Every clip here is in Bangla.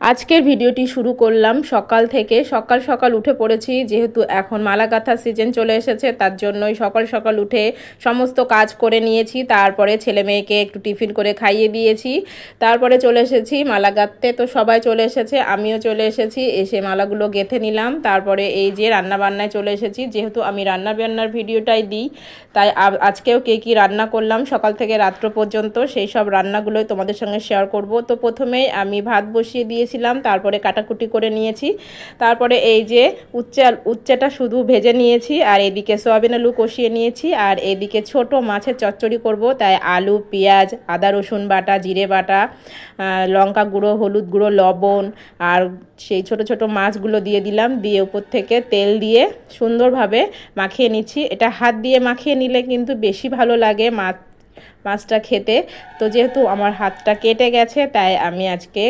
আজকের ভিডিওটি শুরু করলাম সকাল থেকে। সকাল সকাল উঠে পড়েছি, যেহেতু এখন মালা গাঁথার সিজন চলে এসেছে, তার জন্যই সকাল সকাল উঠে সমস্ত কাজ করে নিয়েছি। তারপরে ছেলে মেয়েকে একটু টিফিন করে খাইয়ে দিয়েছি। তারপরে চলে এসেছি মালা গাঁথতে তো সবাই চলে এসেছে, আমিও চলে এসেছি, এসে মালাগুলো গেঁথে নিলাম। তারপরে এই যে রান্না বান্নায় চলে এসেছি, যেহেতু আমি রান্না বান্নার ভিডিওটাই দিই, তাই আজকেও কে কী রান্না করলাম সকাল থেকে রাত্র পর্যন্ত, সেই সব রান্নাগুলোই তোমাদের সঙ্গে শেয়ার করব। তো প্রথমেই আমি ভাত বসিয়ে দিয়েছিলাম তারপরে কাটাকুটি করে নিয়েছি। তারপরে এই যে উচ্চে, উচ্চেটা শুধু ভেজে নিয়েছি, আর এদিকে সয়াবিন আলু কষিয়ে নিয়েছি, আর এদিকে ছোট মাছের চচ্চড়ি করব, তাই আলু, পেঁয়াজ, আদা, রসুন বাটা, জিরে বাটা লঙ্কা গুঁড়ো, হলুদ গুঁড়ো, লবণ, আর সেই ছোট ছোট মাছগুলো দিয়ে দিলাম, দিয়ে উপর থেকে তেল দিয়ে সুন্দরভাবে মাখিয়ে নিচ্ছি। এটা হাত দিয়ে মাখিয়ে নিলে কিন্তু বেশি ভালো লাগে, মাছ মাছটা খেতে। তো যেহেতু আমার হাতটা কেটে গেছে, তাই আমি আজকে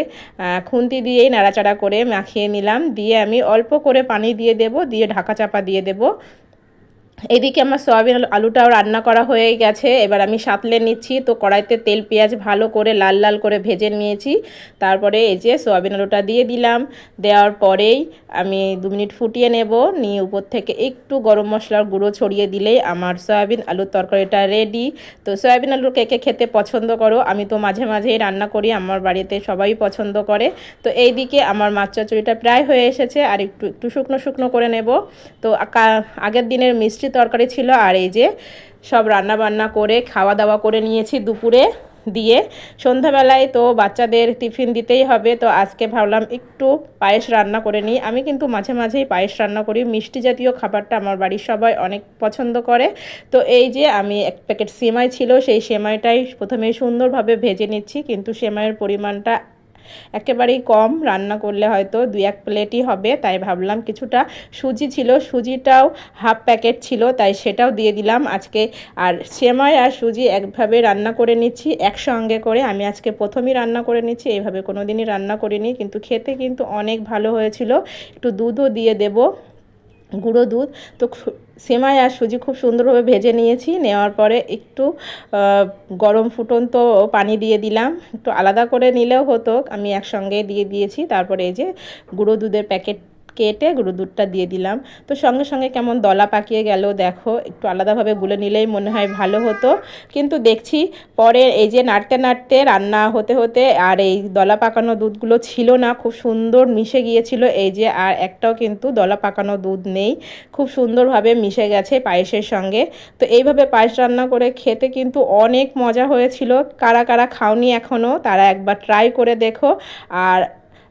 খুন্তি দিয়েই নাড়াচাড়া করে মাখিয়ে নিলাম। দিয়ে আমি অল্প করে পানি দিয়ে দেব, দিয়ে ঢাকা চাপা দিয়ে দেব। এদিকে আমার সয়াবিন আলু- আলুটাও রান্না করা হয়ে গেছে। এবার আমি সাতলে নিচ্ছি। তো কড়াইতে তেল, পেঁয়াজ ভালো করে লাল লাল করে ভেজে নিয়েছি। তারপরে এই যে সয়াবিন আলুটা দিয়ে দিলাম। দেওয়ার পরেই আমি দু মিনিট ফুটিয়ে নেব। নিয়ে উপর থেকে একটু গরম মশলার গুঁড়ো ছড়িয়ে দিলেই আমার সয়াবিন আলুর তরকারিটা রেডি তো সয়াবিন আলু কে কে খেতে পছন্দ করো, আমি তো মাঝে মাঝেই রান্না করি। আমার বাড়িতে সবাই পছন্দ করে। তো এই দিকে আমার মাছ চচড়িটা প্রায় হয়ে এসেছে। আর একটু একটু শুকনো শুকনো করে নেব। তো আগের দিনের মিষ্টি তরকারি ছিল আর এই যে সব রান্না বান্না করে খাওয়া দাওয়া করে নিয়েছি দুপুরে দিয়ে। সন্ধ্যাবেলায় তো বাচ্চাদের টিফিন দিতেই হবে, তো আজকে ভাবলাম একটু পায়েস রান্না করে নিই। আমি কিন্তু মাঝে মাঝেই পায়েস রান্না করি। মিষ্টি জাতীয় খাবারটা আমার বাড়ির সবাই অনেক পছন্দ করে। তো এই যে আমি এক প্যাকেট সেমাই ছিল, সেই সেমাইটাই প্রথমে সুন্দরভাবে ভেজে নিচ্ছি, কিন্তু সেমাইয়ের পরিমাণটা একেবারেই কম, রান্না করলে হয়তো দুই এক প্লেটই হবে, তাই ভাবলাম কিছুটা সুজি ছিল, সুজিটাও হাফ প্যাকেট ছিল, তাই সেটাও দিয়ে দিলাম আজকে। আর সেমাই আর সুজি একভাবে রান্না করে নিচ্ছি, একসঙ্গে করে। আমি আজকে প্রথমেই রান্না করে নিচ্ছি, এইভাবে কোনো দিনই রান্না করিনি, কিন্তু খেতে কিন্তু অনেক ভালো হয়েছিল। একটু দুধও দিয়ে দেবো, গুঁড়ো দুধ। তো সেমাই আর সুজি খুব সুন্দরভাবে ভেজে নিয়েছি। নেওয়ার পরে একটু গরম ফুটন্ত পানি দিয়ে দিলাম। একটু আলাদা করে নিলেও হতো। আমি একসঙ্গে দিয়ে দিয়েছি। তারপরে এই যে গুঁড়ো দুধের প্যাকেট কেটে গুঁড়ো দুধটা দিয়ে দিলাম। তো সঙ্গে সঙ্গে কেমন দলা পাকিয়ে গেল, দেখো, একটু আলাদাভাবে গুলে নিলেই মনে হয় ভালো হতো। কিন্তু দেখছি পরে এই যে নাড়তে নাড়তে রান্না হতে হতে আর এই দলা পাকানো দুধগুলো ছিল না, খুব সুন্দর মিশে গিয়েছিল। এই যে আর একটাও কিন্তু দলা পাকানো দুধ নেই, খুব সুন্দরভাবে মিশে গেছে পায়েসের সঙ্গে। তো এইভাবে পায়েস রান্না করে খেতে কিন্তু অনেক মজা হয়েছিল। কারা কারা খাওনি এখনও তারা একবার ট্রাই করে দেখো। আর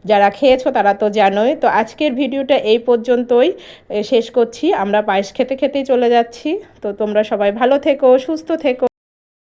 যারা খেয়েছো তারা তো জানোই। তো আজকের ভিডিওটা এই পর্যন্তই। শেষ করছি। আমরা পায়েস খেতে খেতেই চলে যাচ্ছি। তো তোমরা সবাই ভালো থেকো, সুস্থ থেকো।